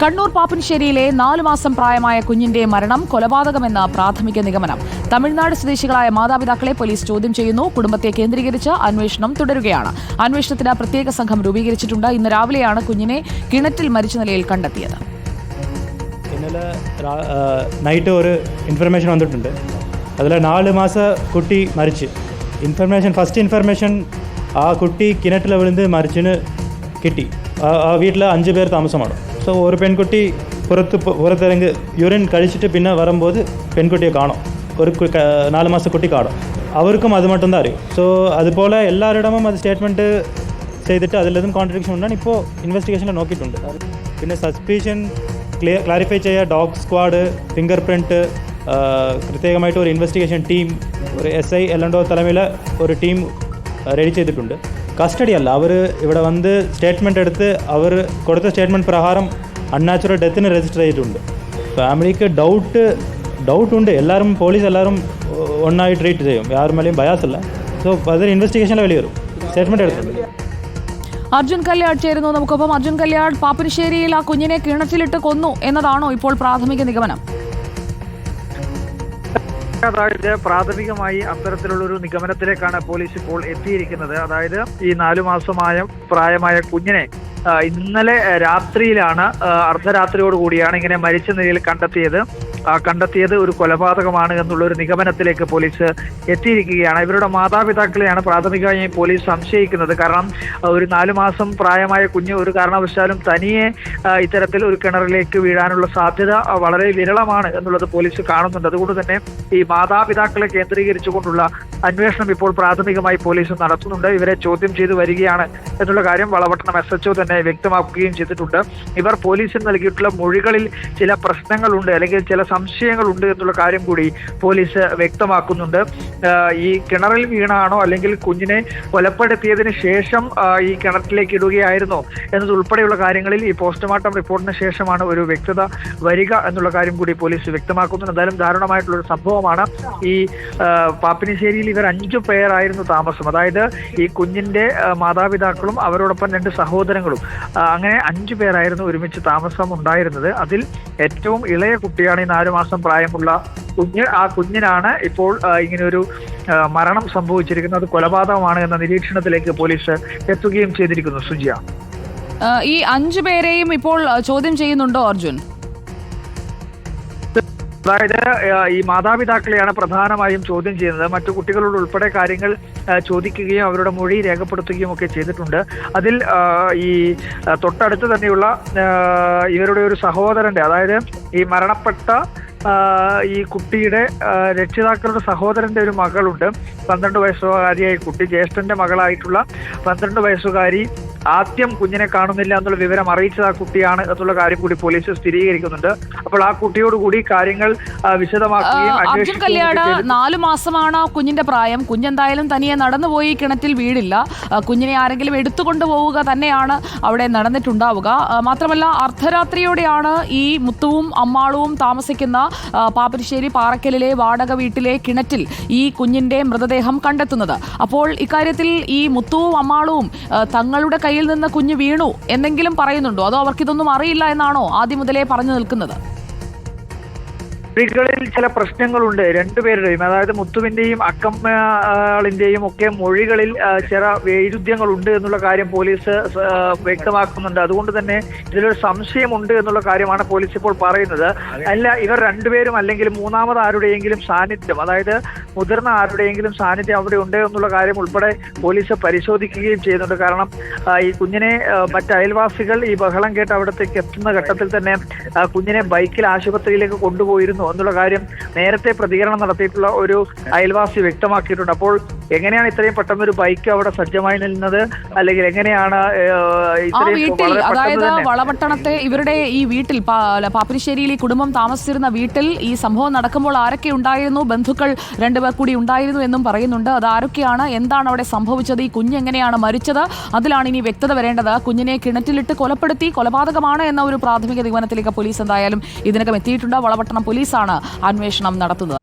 കണ്ണൂർ പാപ്പൻശ്ശേരിയിലെ നാലു മാസം പ്രായമായ കുഞ്ഞിന്റെ മരണം കൊലപാതകമെന്ന പ്രാഥമിക നിഗമനം. തമിഴ്നാട് സ്വദേശികളായ മാതാപിതാക്കളെ പോലീസ് ചോദ്യം ചെയ്യുന്നു. കുടുംബത്തെ കേന്ദ്രീകരിച്ച് അന്വേഷണം തുടരുകയാണ്. അന്വേഷണത്തിന് പ്രത്യേക സംഘം രൂപീകരിച്ചിട്ടുണ്ട്. ഇന്ന് രാവിലെയാണ് കുഞ്ഞിനെ കിണറ്റിൽ മരിച്ച നിലയിൽ കണ്ടെത്തിയത്. ഇന്നലെ നൈറ്റ് ഒരു ഇൻഫർമേഷൻ വന്നിട്ടുണ്ട്. അതിൽ നാല് കുട്ടി മരിച്ച്. ഇൻഫർമേഷൻ ഫസ്റ്റ് ഇൻഫർമേഷൻ ആ കുട്ടി കിണറ്റിൽ വിളിന്ന് മരിച്ചിന് കിട്ടി. ആ വീട്ടിൽ അഞ്ച് പേർ താമസമാണ്. സോ ഒരു പെൺകുട്ടി പുറത്ത് പോ- പുറത്തിറങ്ങി യൂറിൻ കഴിച്ചിട്ട് പിന്നെ വരുമ്പോൾ പെൺകുട്ടിയെ കാണും ഒരു കു- ക- നാല് മാസ കുട്ടി കാണും അവർക്കും അത് மட்டும்தான் അറിയും സോ അതുപോലെ എല്ലാവരുടെയും അത് സ്റ്റേറ്റ്മെൻറ്റ് ചെയ്തിട്ട് അതിലതും കോൺട്രഡിക്ഷൻ ഉണ്ടാണ് ഇപ്പോൾ ഇൻവെസ്റ്റിഗേഷനിൽ നോക്കിയിട്ടുണ്ട് പിന്നെ സസ്പീഷൻ ക്ലിയർ ക്ലാരിഫൈ ചെയ്യുക ഡോഗ് സ്ക്വാഡ് ഫിംഗർ പ്രിൻറ്റ് പ്രത്യേകമായിട്ട് ഒരു ഇൻവെസ്റ്റിഗേഷൻ ടീം ഒരു എസ് ഐ എല്ലണ്ടോ തലമയിൽ ഒരു ടീം റെഡി ചെയ്തിട്ടുണ്ട് കസ്റ്റഡി അല്ല. അവർ ഇവിടെ വന്ന് സ്റ്റേറ്റ്മെന്റ് എടുത്ത് അവർ കൊടുത്ത സ്റ്റേറ്റ്മെന്റ് പ്രകാരം അൺനാച്ചുറൽ ഡെത്തിന് രജിസ്റ്റർ ചെയ്തിട്ടുണ്ട്. ഫാമിലിക്ക് ഡൗട്ട് ഡൗട്ട് ഉണ്ട്. എല്ലാവരും പോലീസ് എല്ലാവരും ഒന്നായി ട്രീറ്റ് ചെയ്യും. യാരും മേലെയും ബയാസല്ല സോ അതൊരു ഇൻവെസ്റ്റിഗേഷനിൽ വലിയ വരും. സ്റ്റേറ്റ്മെന്റ് എടുത്തിട്ടുണ്ട്. അർജുൻ കല്യാട് ചേരുന്നു. നമുക്കൊപ്പം അർജുൻ കല്യാട് പാപ്പിനിശ്ശേരിയിൽ ആ കുഞ്ഞിനെ കിണറ്റിലിട്ട് കൊന്നു എന്നതാണോ ഇപ്പോൾ പ്രാഥമിക നിഗമനം? അതായത് പ്രാഥമികമായി അത്തരത്തിലുള്ള ഒരു നിഗമനത്തിലേക്കാണ് പോലീസ് ഇപ്പോൾ എത്തിയിരിക്കുന്നത്. അതായത് ഈ നാലു മാസമായ പ്രായമായ കുഞ്ഞിനെ ഇന്നലെ രാത്രിയിലാണ് അർദ്ധരാത്രിയോടുകൂടിയാണ് അർദ്ധരാത്രിയോട് കൂടിയാണ് ഇങ്ങനെ മരിച്ച നിലയിൽ കണ്ടെത്തിയത്. കണ്ടെത്തിയത് ഒരു കൊലപാതകമാണ് എന്നുള്ള ഒരു നിഗമനത്തിലേക്ക് പോലീസ് എത്തിയിരിക്കുകയാണ്. ഇവരുടെ മാതാപിതാക്കളെയാണ് പ്രാഥമികമായി പോലീസ് സംശയിക്കുന്നത്. കാരണം ഒരു നാലു മാസം പ്രായമായ കുഞ്ഞ് ഒരു കാരണവശാലും തനിയെ ഇത്തരത്തിൽ ഒരു കിണറിലേക്ക് വീഴാനുള്ള സാധ്യത വളരെ വിരളമാണ് എന്നുള്ളത് പോലീസ് കാണുന്നുണ്ട്. അതുകൊണ്ട് തന്നെ ഈ മാതാപിതാക്കളെ കേന്ദ്രീകരിച്ചുകൊണ്ടുള്ള അന്വേഷണം ഇപ്പോൾ പ്രാഥമികമായി പോലീസ് നടത്തുന്നുണ്ട്. ഇവരെ ചോദ്യം ചെയ്തു വരികയാണ് എന്നുള്ള കാര്യം വളപട്ടണം എസ് എച്ച്ഒ തന്നെ വ്യക്തമാക്കുകയും ചെയ്തിട്ടുണ്ട്. ഇവർ പോലീസിന് നൽകിയിട്ടുള്ള മൊഴികളിൽ ചില പ്രശ്നങ്ങളുണ്ട് അല്ലെങ്കിൽ ചില സംശയങ്ങളുണ്ട് എന്നുള്ള കാര്യം കൂടി പോലീസ് വ്യക്തമാക്കുന്നുണ്ട്. ഈ കിണറിൽ വീണാണോ അല്ലെങ്കിൽ കുഞ്ഞിനെ കൊലപ്പെടുത്തിയതിന് ശേഷം ഈ കിണറ്റിലേക്ക് ഇടുകയായിരുന്നോ എന്നതുൾപ്പെടെയുള്ള കാര്യങ്ങളിൽ ഈ പോസ്റ്റ്മോർട്ടം റിപ്പോർട്ടിന് ശേഷമാണ് ഒരു വ്യക്തത വരിക എന്നുള്ള കാര്യം കൂടി പോലീസ് വ്യക്തമാക്കുന്നുണ്ട്. എന്തായാലും ദാരുണമായിട്ടുള്ള ഒരു സംഭവമാണ്. ഈ പാപ്പിനിശ്ശേരിയിൽ ഇവർ അഞ്ചു പേരായിരുന്നു താമസം. അതായത് ഈ കുഞ്ഞിന്റെ മാതാപിതാക്കളും അവരോടൊപ്പം രണ്ട് സഹോദരങ്ങളും. അങ്ങനെ അഞ്ചു പേരായിരുന്നു ഒരുമിച്ച് താമസം ഉണ്ടായിരുന്നത്. അതിൽ ഏറ്റവും ഇളയ കുട്ടിയാണ് ഈ നാലു മാസം പ്രായമുള്ള കുഞ്ഞ് ആ കുഞ്ഞിനാണ് ഇപ്പോൾ ഇങ്ങനെയൊരു മരണം സംഭവിച്ചിരിക്കുന്നത്. കൊലപാതകമാണ് എന്ന നിരീക്ഷണത്തിലേക്ക് പോലീസ് എത്തുകയും ചെയ്തിരിക്കുന്നു. സുജിയ. ഈ അഞ്ചു പേരെയും ഇപ്പോൾ ചോദ്യം ചെയ്യുന്നുണ്ടോ അർജുൻ? അതായത് ഈ മാതാപിതാക്കളെയാണ് പ്രധാനമായും ചോദ്യം ചെയ്യുന്നത്. മറ്റു കുട്ടികളോട് ഉൾപ്പെടെ കാര്യങ്ങൾ ചോദിക്കുകയും അവരുടെ മൊഴി രേഖപ്പെടുത്തുകയും ഒക്കെ ചെയ്തിട്ടുണ്ട്. അതിൽ ഈ തൊട്ടടുത്ത് തന്നെയുള്ള ഇവരുടെ ഒരു സഹോദരന്റെ അതായത് ഈ മരണപ്പെട്ട ഈ കുട്ടിയുടെ രക്ഷിതാക്കളുടെ സഹോദരന്റെ ഒരു മകളുണ്ട്. പന്ത്രണ്ട് വയസ്സുകാരിയായ കുട്ടി ജ്യേഷ്ഠന്റെ മകളായിട്ടുള്ള പന്ത്രണ്ട് വയസ്സുകാരി ആദ്യം കുഞ്ഞിനെ കാണുന്നില്ല എന്നുള്ള വിവരം അറിയിച്ചത് ആ കുട്ടിയാണ് എന്നുള്ള കാര്യം കൂടി പോലീസ് സ്ഥിരീകരിക്കുന്നുണ്ട്. അപ്പോൾ ആ കുട്ടിയോട് കൂടി കാര്യങ്ങൾ വിശദമാക്കുകയും അർജുൻ കല്യാട് നാലു മാസമാണ് ആ കുഞ്ഞിന്റെ പ്രായം. കുഞ്ഞെന്തായാലും തനിയെ നടന്നുപോയി കിണറ്റിൽ വീടില്ല. കുഞ്ഞിനെ ആരെങ്കിലും എടുത്തുകൊണ്ട് പോവുക തന്നെയാണ് അവിടെ നടന്നിട്ടുണ്ടാവുക. മാത്രമല്ല അർദ്ധരാത്രിയോടെയാണ് ഈ മുത്തുവും അമ്മാളുവും താമസിക്കുന്ന പാപ്പരിശ്ശേരി പാറക്കലിലെ വാടക വീട്ടിലെ കിണറ്റിൽ ഈ കുഞ്ഞിന്റെ മൃതദേഹം കണ്ടെത്തുന്നത്. അപ്പോൾ ഇക്കാര്യത്തിൽ ഈ മുത്തുവും അമ്മാളുവും തങ്ങളുടെ തങ്ങളുടെ കയ്യിൽ നിന്ന് കുഞ്ഞ് വീണു എന്നെങ്കിലും പറയുന്നുണ്ടോ? അതോ അവർക്കിതൊന്നും അറിയില്ല എന്നാണോ ആദ്യം മുതലേ പറഞ്ഞു നിൽക്കുന്നത്? മൊഴികളിൽ ചില പ്രശ്നങ്ങളുണ്ട്. രണ്ടുപേരുടെയും അതായത് മുത്തുവിന്റെയും അക്കമ്മളിന്റെയും ഒക്കെ മൊഴികളിൽ ചില വൈരുദ്ധ്യങ്ങളുണ്ട് എന്നുള്ള കാര്യം പോലീസ് വ്യക്തമാക്കുന്നുണ്ട്. അതുകൊണ്ട് തന്നെ ഇതിലൊരു സംശയമുണ്ട് എന്നുള്ള കാര്യമാണ് പോലീസ് ഇപ്പോൾ പറയുന്നത്. അല്ല ഇവർ രണ്ടുപേരും അല്ലെങ്കിൽ മൂന്നാമത് ആരുടെയെങ്കിലും സാന്നിധ്യം അതായത് മുതിർന്ന ആരുടെയെങ്കിലും സാന്നിധ്യം അവിടെ ഉണ്ട് എന്നുള്ള കാര്യം ഉൾപ്പെടെ പോലീസ് പരിശോധിക്കുകയും ചെയ്യുന്നുണ്ട്. കാരണം ഈ കുഞ്ഞിനെ മറ്റ് അയൽവാസികൾ ഈ ബഹളം കേട്ട് അവിടത്തേക്ക് എത്തുന്ന ഘട്ടത്തിൽ തന്നെ കുഞ്ഞിനെ ബൈക്കിൽ ആശുപത്രിയിലേക്ക് കൊണ്ടുപോയിരുന്നു. എന്നുള്ള കാര്യം നേരത്തെ പ്രതികരണം നടത്തിയിട്ടുള്ള ഒരു അയൽവാസി വ്യക്തമാക്കിയിട്ടുണ്ട്. അപ്പോൾ എങ്ങനെയാണ് ഇത്രയും പെട്ടെന്ന് ഒരു ബൈക്ക് അവിടെ സജ്ജമായി നിന്നത്? അല്ലെങ്കിൽ എങ്ങനെയാണ് വീട്ടിൽ അതായത് വളവട്ടണത്തെ വളപട്ടണത്തെ ഇവരുടെ ഈ വീട്ടിൽ പാപ്പിനിശ്ശേരിയിൽ ഈ കുടുംബം താമസിച്ചിരുന്ന വീട്ടിൽ ഈ സംഭവം നടക്കുമ്പോൾ ആരൊക്കെ ഉണ്ടായിരുന്നു? ബന്ധുക്കൾ രണ്ടുപേർ കൂടി ഉണ്ടായിരുന്നു എന്നും പറയുന്നുണ്ട്. അത് ആരൊക്കെയാണ്? എന്താണ് അവിടെ സംഭവിച്ചത്? ഈ കുഞ്ഞ് എങ്ങനെയാണ് മരിച്ചത്? അതിലാണ് ഇനി വ്യക്തത വരേണ്ടത്. കുഞ്ഞിനെ കിണറ്റിലിട്ട് കൊലപ്പെടുത്തി കൊലപാതകമാണ് എന്ന ഒരു പ്രാഥമിക നിഗമനത്തിലേക്ക് പോലീസ് എന്തായാലും ഇതിനകം എത്തിയിട്ടുണ്ട്. വളപട്ടണം പോലീസാണ് അന്വേഷണം നടത്തുന്നത്.